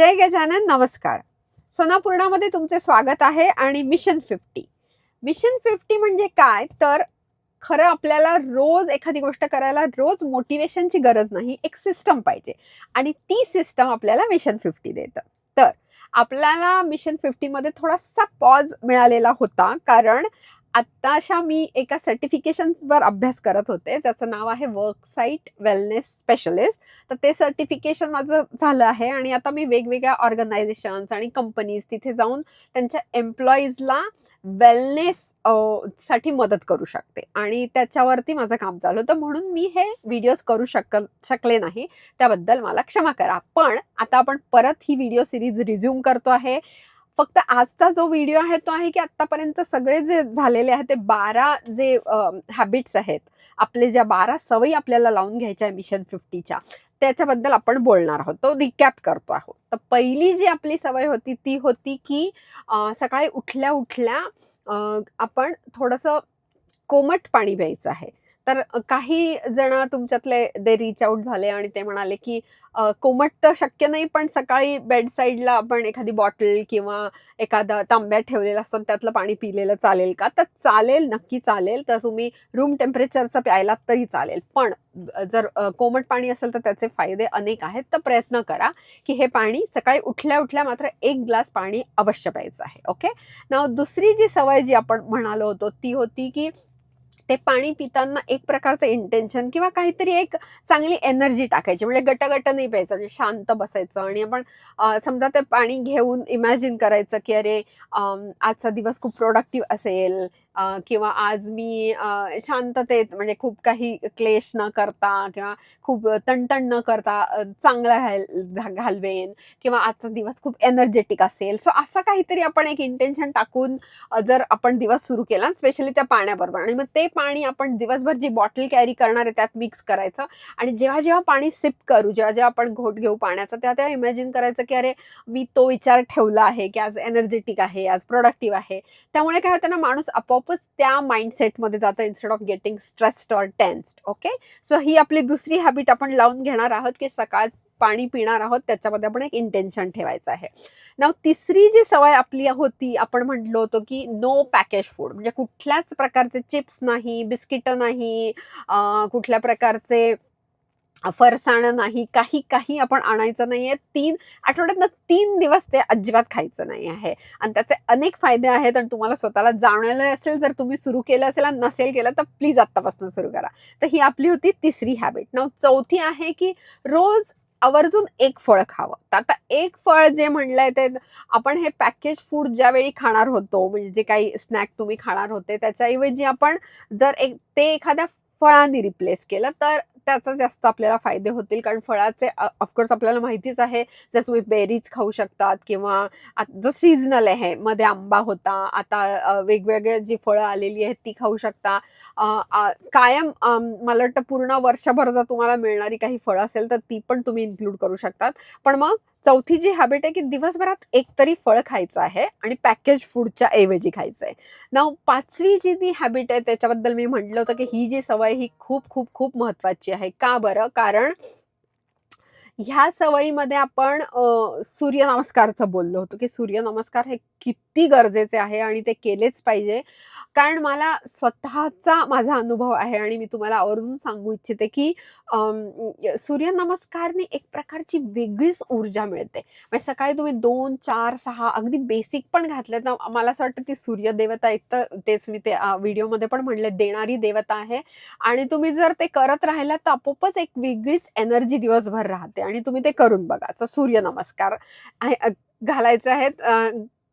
जय गजानन नमस्कार. सोनापूर्णामध्ये तुमचे स्वागत आहे आणि मिशन फिफ्टी. मिशन फिफ्टी म्हणजे काय? तर खरं आपल्याला रोज एखादी गोष्ट करायला रोज मोटिवेशनची गरज नाही एक सिस्टम पाहिजे. आणि ती सिस्टम आपल्याला मिशन फिफ्टी देतं. तर आपल्याला मिशन फिफ्टीमध्ये थोडासा पॉज मिळालेला होता कारण आत्ताशा मी एका सर्टिफिकेशनवर अभ्यास करत होते ज्याचं नाव आहे वर्कसाईट वेलनेस स्पेशलिस्ट तर ते सर्टिफिकेशन माझं झालं आहे आणि आता मी वेगवेगळ्या ऑर्गनायझेशन्स आणि कंपनीज तिथे जाऊन त्यांच्या एम्प्लॉईजला वेलनेस साठी मदत करू शकते. आणि त्याच्यावरती माझं काम चालू होतं. म्हणून मी हे व्हिडिओज करू शक शकले नाही. त्याबद्दल मला क्षमा करा. पण आता आपण परत ही व्हिडिओ सिरीज रिझ्यूम करतो आहे. फक्त आजचा जो व्हिडिओ आहे तो आहे की आत्तापर्यंत सगळे जे झालेले आहेत ते बारा जे हॅबिट्स आहेत आपले ज्या बारा सवयी आपल्याला लावून घ्यायच्या आहे मिशन फिफ्टीच्या त्याच्याबद्दल आपण बोलणार आहोत. तो रिकॅप करतो आहोत. तर पहिली जी आपली सवय होती ती होती की सकाळी उठल्या उठल्या आपण थोडंसं कोमट पाणी प्यायचं आहे. तर काही जण तुमच्यातले दे रिच आउट झाले आणि ते म्हणाले की कोमट तर शक्य नाही पण सकाळी बेड साईडला आपण एखादी बॉटल किंवा एखादा तांब्यात ठेवलेला असतो त्यातलं पाणी पिलेलं चालेल का? तर चालेल नक्की चालेल. तर तुम्ही रूम टेम्परेचरचं प्यायला तरी चालेल. पण जर कोमट पाणी असेल तर त्याचे फायदे अनेक आहेत. तर प्रयत्न करा की हे पाणी सकाळी उठल्या उठल्या मात्र एक ग्लास पाणी अवश्य प्यायचं आहे. ओके? ना दुसरी जी सवय जी आपण म्हणालो होतो ती होती की ते पाणी पिताना एक प्रकारचं इंटेन्शन किंवा काहीतरी एक चांगली एनर्जी टाकायची. म्हणजे गटगट नाही प्यायचं म्हणजे शांत बसायचं. आणि आपण समजा ते पाणी घेऊन इमॅजिन करायचं की अरे आजचा दिवस खूप प्रोडक्टिव्ह असेल. किंवा आज मी शांततेत म्हणजे खूप काही क्लेश न करता किंवा खूप तणतण न करता चांगला घा- घालवेन किंवा आजचा दिवस खूप एनर्जेटिक असेल. सो असं काहीतरी आपण एक इंटेन्शन टाकून जर आपण दिवस सुरू केला स्पेशली त्या पाण्याबरोबर आणि मग ते पाणी आपण दिवसभर जी बॉटल कॅरी करणार आहे त्यात मिक्स करायचं आणि जेव्हा जेव्हा पाणी सिप करू जेव्हा जेव्हा आपण घोट घेऊ पाण्याचा तेव्हा तेव्हा इमॅजिन करायचं की अरे मी तो विचार ठेवला आहे की आज एनर्जेटिक आहे आज प्रोडक्टिव्ह आहे. त्यामुळे काय होतं ना माणूस आपोआप आपोआपच त्या माइंडसेटमध्ये जातं instead of getting stressed or tensed okay so ही आपली दुसरी हॅबिट आपण लावून घेणार आहोत की सकाळ पाणी पिणार आहोत त्याच्यामध्ये आपण एक इंटेन्शन ठेवायचं आहे. नाव तिसरी जी सवय आपली होती आपण म्हटलो होतो की नो पॅकेज फूड म्हणजे कुठल्याच प्रकारचे चिप्स नाही बिस्किटं नाही कुठल्या प्रकारचे फरसाणं नाही काही काही आपण आणायचं नाही आहे तीन आठवड्यातनं तीन दिवस ते अजिबात खायचं नाही आहे. आणि त्याचे अनेक फायदे आहेत आणि तुम्हाला स्वतःला जाणवलं असेल जर तुम्ही सुरू केलं असेल आणि नसेल केलं तर प्लीज आत्तापासून सुरू करा. तर ही आपली होती तिसरी हॅबिट नाव चौथी आहे की रोज आवर्जून एक फळ खावं. तर आता एक फळ जे म्हणलंय ते आपण हे पॅकेज फूड ज्यावेळी खाणार होतो म्हणजे जे काही स्नॅक तुम्ही खाणार होते त्याच्याऐवजी आपण जर एक ते एखाद्या फळांनी रिप्लेस केलं तर त्याचा जास्त आपल्याला फायदे होतील. कारण फळाचे ऑफकोर्स आपल्याला माहितीच आहे जर तुम्ही बेरीज खाऊ शकतात किंवा जो सीझनल आहे मध्ये आंबा होता आता वेगवेगळे जी फळं आलेली आहेत ती खाऊ शकता. कायम मला वाटतं पूर्ण वर्षभर जर तुम्हाला मिळणारी काही फळं असेल तर ती पण तुम्ही इन्क्लूड करू शकतात. पण मग चौथी जी हॅबिट आहे की दिवसभरात एक तरी फळ खायचं आहे आणि पॅकेज फूडच्या ऐवजी खायचं आहे. ना पाचवी जी ती हॅबिट आहे त्याच्याबद्दल मी म्हटलं होतं की ही जी सवय ही खूप खूप खूप महत्वाची आहे. का बरं? कारण ह्या सवयीमध्ये आपण सूर्यनमस्कारचं बोललो होतो की सूर्यनमस्कार हे किती गरजेचे आहे आणि ते केलेच पाहिजे. कारण मला स्वतःचा माझा अनुभव आहे आणि मी तुम्हाला आवर्जून सांगू इच्छिते की सूर्यनमस्कारने एक प्रकारची वेगळीच ऊर्जा मिळते. म्हणजे सकाळी तुम्ही दोन चार सहा अगदी बेसिक पण घातले तर मला असं वाटतं ती सूर्यदेवता एक तर तेच मी ते व्हिडिओमध्ये पण म्हणले देणारी देवता आहे. आणि तुम्ही जर ते करत राहिलात तर आपोआपच एक वेगळीच एनर्जी दिवसभर राहते. आणि तुम्ही ते करून बघा. असं सूर्यनमस्कार घालायचे आहेत.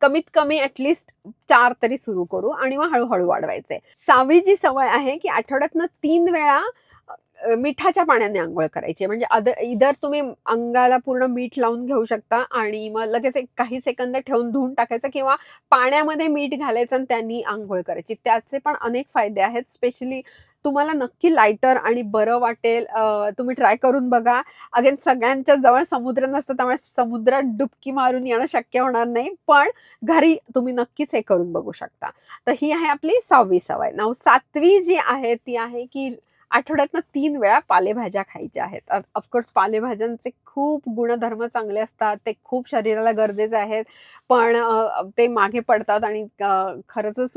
कमीत कमी ऍटलिस्ट चार तरी सुरू करू आणि मग हळूहळू वाढवायचे. सहावी जी सवय आहे की आठवड्यातनं तीन वेळा मिठाच्या पाण्याने आंघोळ करायची. म्हणजे अद इधर तुम्ही अंगाला पूर्ण मीठ लावून घेऊ शकता आणि मग लगेच एक काही सेकंद ठेवून धुवून टाकायचं किंवा पाण्यामध्ये मीठ घालायचं आणि त्यांनी आंघोळ करायची. त्याचे पण अनेक फायदे आहेत. स्पेशली तुम्हाला नक्की लाईटर आणि बरं वाटेल. तुम्ही ट्राय करून बघा. अगेन सगळ्यांच्या जवळ समुद्र नसतं त्यामुळे समुद्रात डुबकी मारून येणं शक्य होणार नाही. पण घरी तुम्ही नक्कीच हे करून बघू शकता. तर ही आहे आपली सहावी सवय. नऊ सातवी जी आहे ती आहे की आठवड्यातनं तीन वेळा पालेभाज्या खायच्या आहेत. ऑफकोर्स पालेभाज्यांचे खूप गुणधर्म चांगले असतात ते खूप शरीराला गरजेचे आहेत. पण ते मागे पडतात आणि खरंच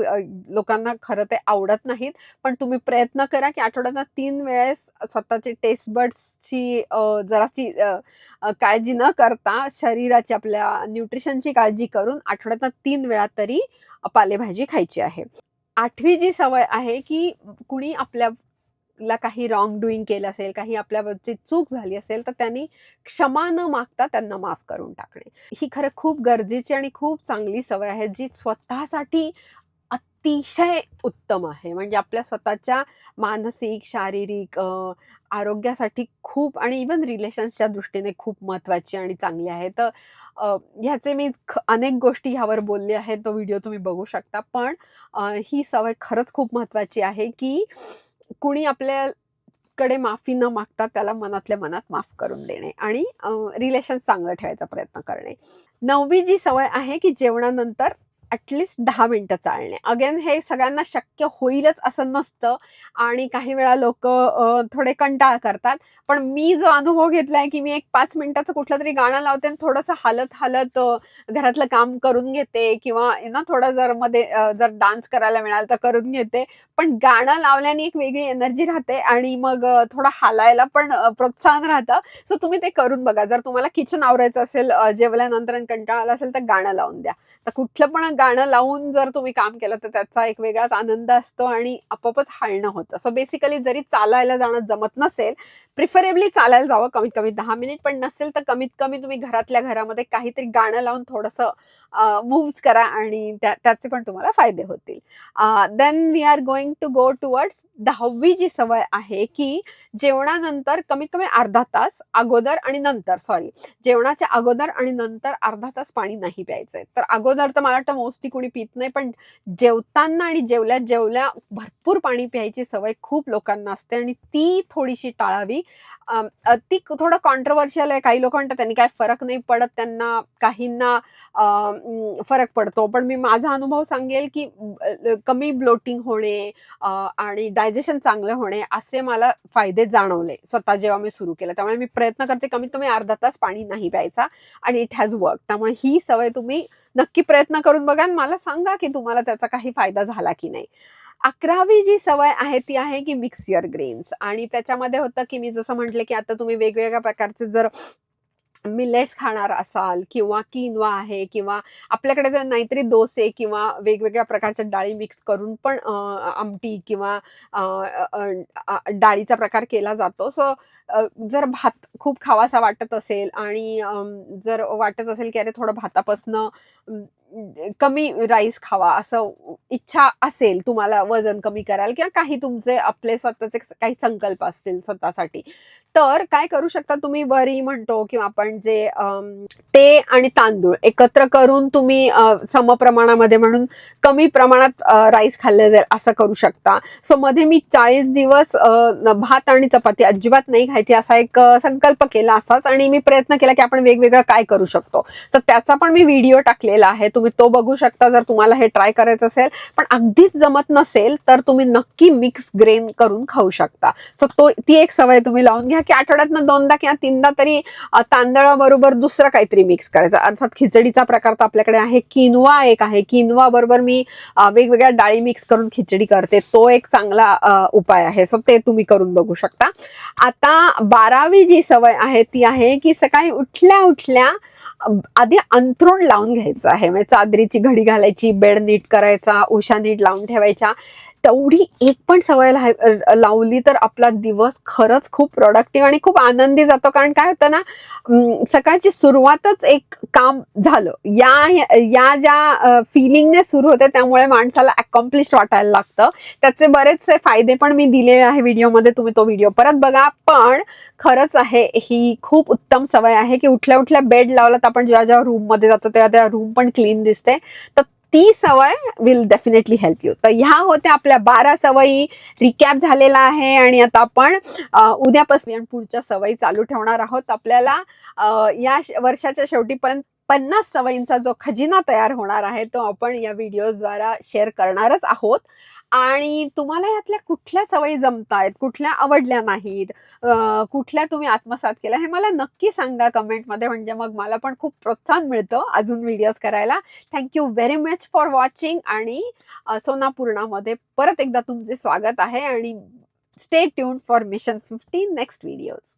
लोकांना खरं ते आवडत नाहीत. पण तुम्ही प्रयत्न करा की आठवड्यातनं तीन वेळेस स्वतःचे टेस्ट बड्सची जराशी काळजी न करता शरीराची आपल्या न्यूट्रिशनची काळजी करून आठवड्यातनं तीन वेळा तरी पालेभाजी खायची आहे. आठवी जी सवय आहे की कुणी आपल्या ला काही रॉंग डुईंग केलं असेल काही आपल्या बाबतीत चूक झाली असेल तर त्यांनी क्षमा न मागता त्यांना माफ करून टाकणे. ही खरं खूप गरजेची आणि खूप चांगली सवय आहे जी स्वतःसाठी अतिशय उत्तम आहे. म्हणजे आपल्या स्वतःच्या मानसिक शारीरिक आरोग्यासाठी खूप आणि इवन रिलेशन्सच्या दृष्टीने खूप महत्त्वाची आणि चांगली आहे. तर ह्याचे मी ख अनेक गोष्टी ह्यावर बोलले आहेत तो व्हिडिओ तुम्ही बघू शकता. पण ही सवय खरंच खूप महत्त्वाची आहे की कुणी आपल्याकडे माफी न मागता त्याला मनातल्या मनात माफ करून देणे आणि रिलेशन चांगलं ठेवायचा प्रयत्न करणे. नववी जी सवय आहे की जेवणानंतर ॲटलिस्ट दहा मिनटं चालणे. अगेन हे सगळ्यांना शक्य होईलच असं नसतं आणि काही वेळा लोक थोडे कंटाळ करतात. पण मी जो अनुभव घेतलाय की मी एक पाच मिनिटाचं कुठलं तरी गाणं लावते आणि थोडंसं हालत हालत घरातलं काम करून घेते किंवा ना थोडं जर मध्ये जर डान्स करायला मिळाला तर करून घेते. पण गाणं लावल्याने एक वेगळी एनर्जी राहते आणि मग थोडं हालायला पण प्रोत्साहन राहतं. सो तुम्ही ते करून बघा. जर तुम्हाला किचन आवरायचं असेल जेवल्यानंतर कंटाळा आला असेल तर गाणं लावून द्या. तर कुठलं पण गाणं लावून जर तुम्ही काम केलं तर त्याचा एक वेगळाच आनंद असतो आणि आपोआपच हालणं होतं. सो बेसिकली जरी चालायला जाणं जमत नसेल प्रिफरेबली चालायला जावं कमीत कमी दहा मिनिट पण नसेल तर कमीत कमी तुम्ही घरातल्या घरामध्ये काहीतरी गाणं लावून थोडंसं मूव्स करा आणि त्या त्याचे पण तुम्हाला फायदे होतील. Then we are going to go towards दहावी जी सवय आहे की जेवणानंतर कमीत कमी अर्धा तास अगोदर आणि नंतर सॉरी जेवणाच्या अगोदर आणि नंतर अर्धा तास पाणी नाही प्यायचंय तर अगोदर तर मला वाटतं मोस्टली कुणी पित नाही पण जेवताना आणि जेवल्या जेवल्या भरपूर पाणी प्यायची सवय खूप लोकांना असते आणि ती थोडीशी टाळावी. ती थोडं कॉन्ट्रवर्शियल आहे. काही लोक म्हणतात त्यांनी काय फरक नाही पडत त्यांना काहींना फरक पडतो. पण मी माझा अनुभव सांगेल की कमी ब्लोटिंग होणे आणि डायजेशन चांगलं होणे असे मला फायदे जाणवले स्वतः जेव्हा मी सुरू केलं. त्यामुळे मी प्रयत्न करते कमीत कमी अर्धा तास पाणी नाही प्यायचा आणि इट हॅज वर्क त्यामुळे ही सवय तुम्ही नक्की प्रयत्न करून बघा आणि मला सांगा की तुम्हाला त्याचा काही फायदा झाला की नाही. अकरावी जी सवय आहे ती आहे की मिक्स युअर ग्रेन्स आणि त्याच्यामध्ये होतं की मी जसं म्हटलं की आता तुम्ही वेगवेगळ्या प्रकारचे जर मिलेट्स खाणार असाल किंवा किनवा आहे किंवा आपल्याकडे जर नाहीतरी डोसे किंवा वेगवेगळ्या प्रकारच्या डाळी मिक्स करून पण आमटी किंवा डाळीचा प्रकार केला जातो. सो जर भात खूप खावासा वाटत असेल आणि जर वाटत असेल की अरे थोडं भातापासनं कमी राईस खावा असं इच्छा असेल तुम्हाला वजन कमी कराल किंवा काही तुमचे आपले स्वतःचे काही संकल्प असतील स्वतःसाठी. तर काय करू शकता तुम्ही? वरी म्हणतो किंवा आपण जे ते आणि तांदूळ एकत्र करून तुम्ही समप्रमाणामध्ये म्हणून कमी प्रमाणात राईस खाल्लं जाईल असं करू शकता. सो मध्ये मी चाळीस दिवस भात आणि चपाती अजिबात नाही खायची असा एक संकल्प केला असाच आणि मी प्रयत्न केला की आपण वेगवेगळं काय करू शकतो. तर त्याचा पण मी व्हिडिओ टाकलेला आहे. तुम्ही तो बघू शकता जर तुम्हाला हे ट्राय करायचं असेल. पण अगदीच जमत नसेल तर तुम्ही नक्की मिक्स ग्रेन करून खाऊ शकता. सो तो ती एक सवय तुम्ही लावून घ्या की आठवड्यातनं दोनदा किंवा तीनदा तरी तांदळाबरोबर दुसरं काहीतरी मिक्स करायचं. अर्थात खिचडीचा प्रकार तर आपल्याकडे आहे किनवा एक आहे. किनवा बरोबर मी वेगवेगळ्या डाळी मिक्स करून खिचडी करते. तो एक चांगला उपाय आहे. सो ते तुम्ही करून बघू शकता. आता बारावी जी सवय आहे ती आहे की सकाळी उठल्या उठल्या आधी अंथरूण लावून घ्यायचं आहे. म्हणजे चादरीची घडी घालायची बेड नीट करायचा उशा नीट लावून ठेवायच्या. तेवढी एक पण सवय लावली तर आपला दिवस खरंच खूप प्रोडक्टिव्ह आणि खूप आनंदी जातो. कारण काय होतं ना सकाळची सुरुवातच एक काम झालं. या या ज्या फिलिंगने सुरू होते त्यामुळे माणसाला अकॉम्प्लिश वाटायला लागतं. त्याचे बरेचसे फायदे पण मी दिले आहे व्हिडिओमध्ये. तुम्ही तो व्हिडिओ परत बघा. पण खरंच आहे ही खूप उत्तम सवय आहे की उठल्या उठल्या बेड लावलात आपण ज्या ज्या रूममध्ये जातो तेव्हा त्या रूम पण क्लीन दिसते. तर ती सवय विल डेफिनेटली हेल्प यू तर ह्या होत्या आपल्या बारा सवयी. रिकॅप झालेला आहे आणि आता आपण उद्यापासून पुढच्या सवयी चालू ठेवणार आहोत. आपल्याला या वर्षाच्या शेवटीपर्यंत पन्नास सवयींचा जो खजिना तयार होणार आहे तो आपण या व्हिडिओजद्वारा शेअर करणारच आहोत. आणि तुम्हाला यातल्या कुठल्या सवयी जमतायत? कुठल्या आवडल्या नाहीत? कुठल्या तुम्ही आत्मसात केल्या? हे मला नक्की सांगा कमेंटमध्ये. म्हणजे मग मला पण खूप प्रोत्साहन मिळतं अजून व्हिडिओज करायला. Thank you very much for watching आणि सोनापूर्णामध्ये परत एकदा तुमचे स्वागत आहे आणि stay tune for mission fifteen next videos